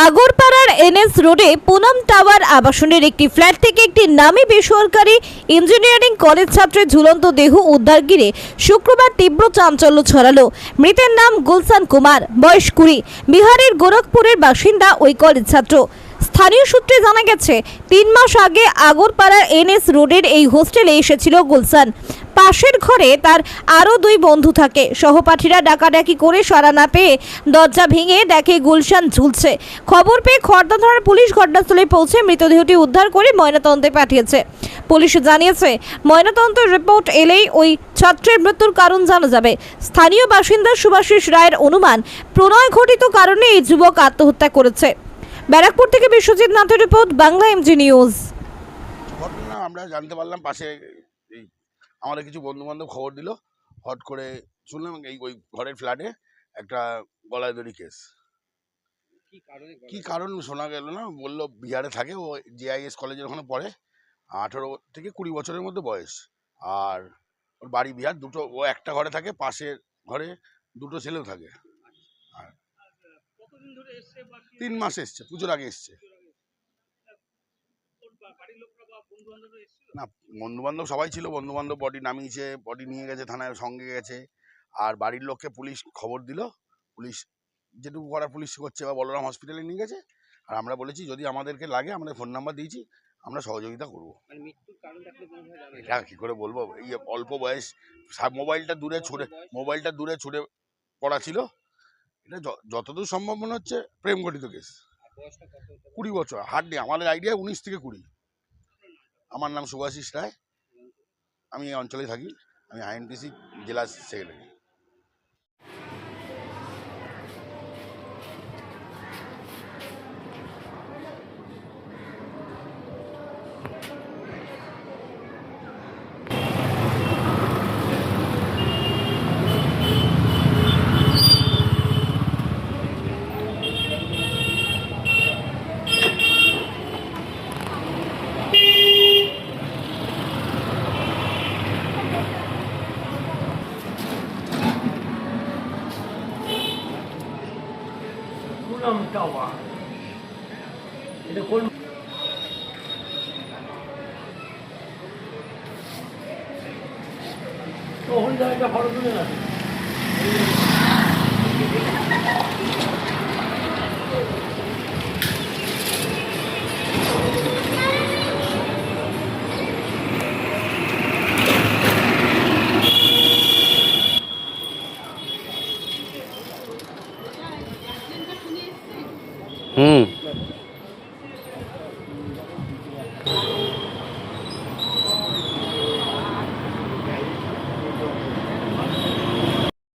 আগরপাড়ার NS রোডে Poonam tower আবাসনের একটি ফ্ল্যাট থেকে একটি নামী বেসরকারি ইঞ্জিনিয়ারিং কলেজ ছাত্রের ঝুলন্ত দেহ উদ্ধার ঘিরে শুক্রবার তীব্র চাঞ্চল্য ছড়ালো। মৃতের নাম গুলসান কুমার, বয়স কুড়ি। বিহারের গোরখপুরের বাসিন্দা ওই কলেজ ছাত্র। স্থানীয় সূত্রে জানা গেছে, তিন মাস আগে আগরপাড়ার এনএস রোডের এই হোস্টেলে এসেছিল গুলসান পাশের ঘরে তার আরও দুই বন্ধু থাকে। সহপাঠীরা ডাকাডাকি করে সারা না পেয়ে দরজা ভেঙে দেখে গুলশান ঝুলছে। খবর পেয়ে খর্দা থানার পুলিশ ঘটনাস্থলে পৌঁছে মৃতদেহটি উদ্ধার করে ময়নাতদন্তে পাঠিয়েছে। পুলিশ জানিয়েছে, ময়নাতদন্তের রিপোর্ট এলেই ওই ছাত্রের মৃত্যুর কারণ জানা যাবে। স্থানীয় বাসিন্দা সুভাষিস রায়ের অনুমান, প্রণয় ঘটিত কারণে এই যুবক আত্মহত্যা করেছে। ব্যারাকপুর থেকে বিশ্বজিৎ নাথের রিপোর্ট, বাংলা এমজি নিউজ ঘটনা আমরা জানতে পারলাম পাশে আমাদের কিছু বন্ধু বান্ধব খবর দিল হট করে শুনলাম এই ওই ঘরের ফ্ল্যাটে একটা গলায় দড়ি কেস। কি কারণ শোনা গেল না বলল বিহারে থাকে ও জেআইএস কলেজের ওখানে পড়ে আঠেরো থেকে কুড়ি বছরের মধ্যে বয়স। আর ওর বাড়ি বিহার দুটো ও একটা ঘরে থাকে পাশের ঘরে দুটো ছেলেও থাকে। বা কি তিন মাস এসছে পুজোর আগে এসছে ওর বা- বাড়ির লোকরা বা বন্ধু বান্ধবরা এসেছিল না বন্ধু বান্ধব সবাই ছিল। বন্ধু বান্ধব বডি নামিয়েছে বডি নিয়ে গেছে থানায় সঙ্গে গেছে। আর বাড়ির লোককে পুলিশ খবর দিল। পুলিশ যেটুকু করার পুলিশ করছে বা বলরাম হসপিটালে নিয়ে গেছে। আর আমরা বলেছি যদি আমাদেরকে লাগে আমাদের ফোন নাম্বার দিয়েছি আমরা সহযোগিতা করব। মানে এটা কি করে বলব? এই অল্প বয়স মোবাইলটা দূরে ছুড়ে মোবাইলটা দূরে ছুড়ে পড়া ছিল। এটা যতদূর সম্ভব মনে হচ্ছে প্রেম ঘটিত কেস? কুড়ি বছর হার্ডলি আমাদের আইডিয়া উনিশ থেকে কুড়ি। আমার নাম সুভাষিস রায়। আমি এই অঞ্চলে থাকি। আমি আইএনটিসি জেলা সেক্রেটারি। পুনম টাওয়ার এটা কোন তখন জায়গা ফটো তুলে না 嗯。